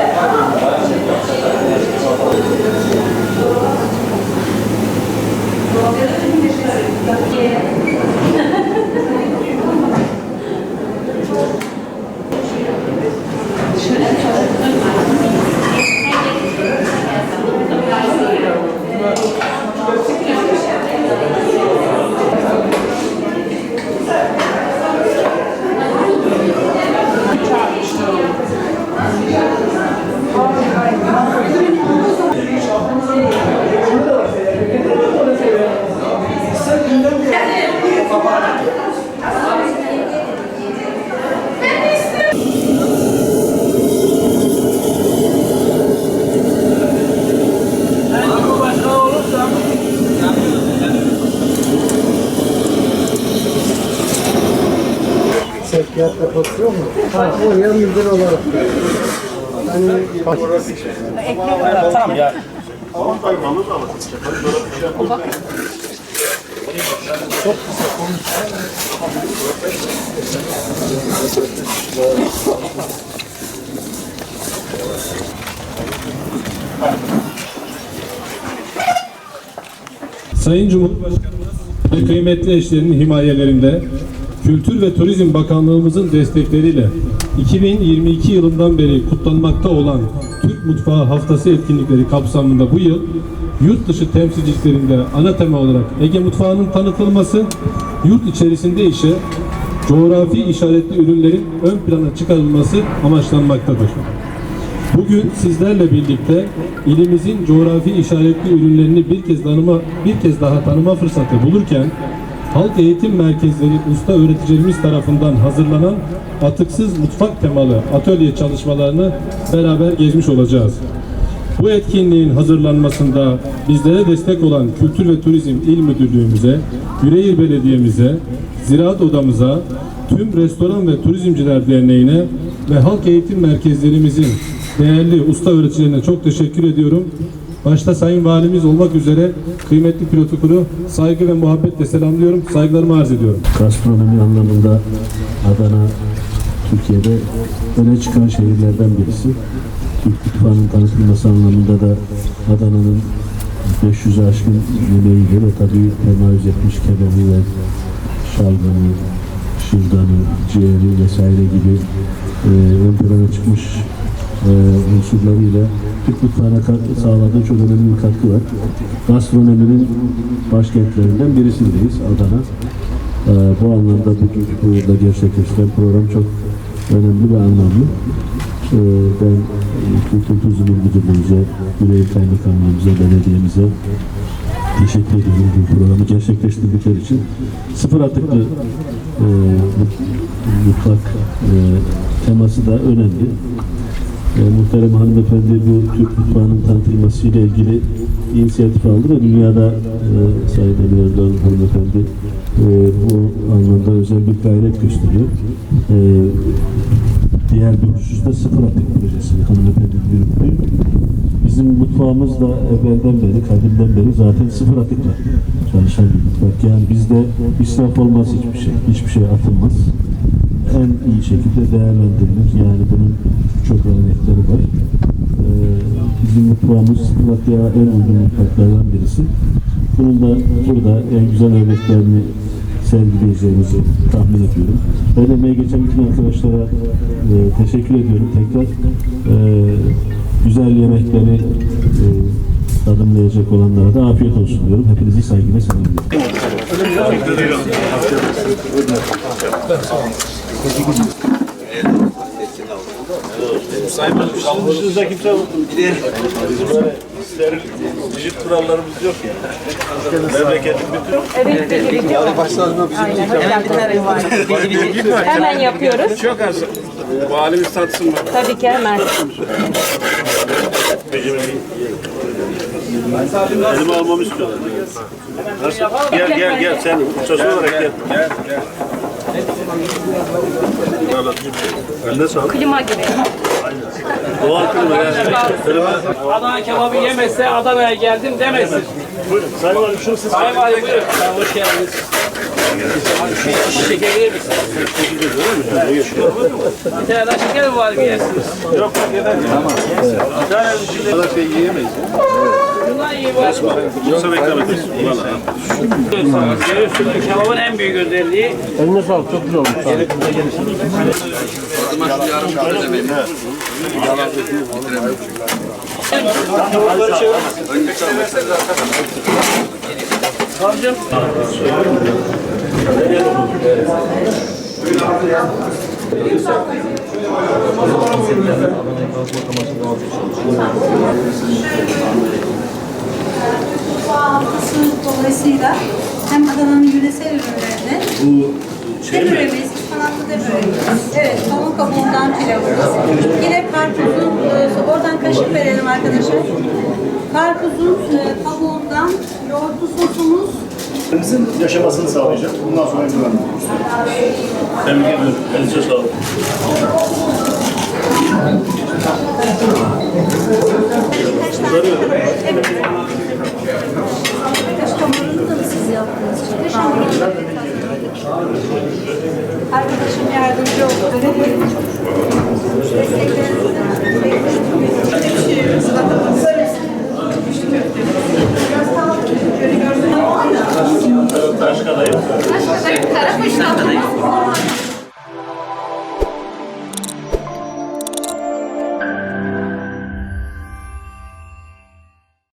Yeah. Sevkiyatta basıyor mu? Ha, oraya müdür olarak. Hani Tamam ya. Sayın Cumhurbaşkanımız ve kıymetli eşlerinin himayelerinde Kültür ve Turizm Bakanlığımızın destekleriyle 2022 yılından beri kutlanmakta olan Türk Mutfağı Haftası etkinlikleri kapsamında bu yıl yurt dışı temsilciliklerinde ana tema olarak Ege mutfağının tanıtılması, yurt içerisinde ise coğrafi işaretli ürünlerin ön plana çıkarılması amaçlanmaktadır. Bugün sizlerle birlikte ilimizin coğrafi işaretli ürünlerini bir kez tanıma bir kez daha tanıma fırsatı bulurken halk eğitim merkezleri usta öğreticilerimiz tarafından hazırlanan atıksız mutfak temalı atölye çalışmalarını beraber gezmiş olacağız. Bu etkinliğin hazırlanmasında bizlere destek olan Kültür ve Turizm İl Müdürlüğümüze, Yüreğir Belediye'mize, Ziraat Odamıza, tüm Restoran ve Turizmciler Derneği'ne ve halk eğitim merkezlerimizin değerli usta öğreticilerine çok teşekkür ediyorum. Başta Sayın Valimiz olmak üzere kıymetli protokolü saygı ve muhabbetle selamlıyorum. Saygılarımı arz ediyorum. gastronomi anlamında Adana Türkiye'de öne çıkan şehirlerden birisi. Türk mutfağının tanıtılması anlamında da Adana'nın 500'ü aşkın yemeğiyle ve tabii temayüz etmiş kebabı ve şalgamı, şırdanı, ciğeri vesaire gibi e, ön plana çıkmış e, unsurlarıyla Türk mutfağına sağladığı çok önemli bir katkı var. Gastronominin başkentlerinden birisindeyiz Adana. Ee, bu anlamda bugün burada gerçekleştiren program çok önemli ve anlamlı. Ee, ben e, Kültür Turizm Müdürlüğümüze, Yüreğir Kaymakamlığımıza, belediyemize teşekkür ediyorum bu programı gerçekleştirdikleri için. Sıfır atıklı e, mut- mutfak e, teması da önemli. E, muhterem hanımefendi bu Türk mutfağının tanıtılmasıyla ilgili inisiyatif aldı ve dünyada e, Sayın Emine Erdoğan hanımefendi e, bu anlamda özel bir gayret gösteriyor. E, diğer bir hususta sıfır atık projesi hanımefendi yürüttü. Bizim mutfağımız da evvelden beri, kadimden beri zaten sıfır atıkla çalışan bir mutfak. Yani bizde israf olmaz hiçbir şey. Hiçbir şey atılmaz en iyi şekilde değerlendirilir. Yani bunun çok örnekleri var. Ee, bizim mutfağımız Sivas'ya en uygun mutfaklardan birisi. Bunun da burada en güzel örneklerini sergileyeceğimizi tahmin ediyorum. Ben emeği geçen bütün arkadaşlara e, teşekkür ediyorum tekrar. E, güzel yemekleri e, tadımlayacak olanlara da afiyet olsun diyorum. Hepinizi saygıyla selamlıyorum. Steril dijit kurallarımız yok ya. Memleketin bütün Evet, peki, peki. Aynen, geldiniz. Hemen yapıyoruz. çok az. Valimiz tatsın mı? Tabii ki hemen. Elimi almamı istiyorlar. Nasıl? Gel gel gel sen uçası olarak gel. Gel gel. Eline sağlık. Klima gibi. Doğal klima yani. Adana kebabı yemezse Adana'ya geldim demesin. Buyurun. Sayın Valim şunu siz Sayın Valim buyurun. Hoş geldiniz. Şu şeker yer misiniz? Bir tane daha şeker mi var mı yersiniz? Yok fark eder. Tamam. Bir tane içinde kadar şey yiyemeyiz. Bundan iyi var. Yoksa beklemeyiz. Görüyorsunuz kebabın en büyük özelliği Eline sağlık çok güzel olmuş. Mutfağı haftası dolayısıyla hem Adana'nın yöresel ürünlerini de böreğimiz, ıspanaklı da böreğimiz. Evet, kavun kabuğundan pilavımız. Yine karpuzun, e, oradan kaşık verelim arkadaşlar. Karpuzun e, kabuğundan yoğurtlu sosumuz, Bizim yaşamasını sağlayacak. Bundan sonra güvenli. Tebrik ediyorum. Elinize sağlık. Arkadaşım yardımcı oldu. Başka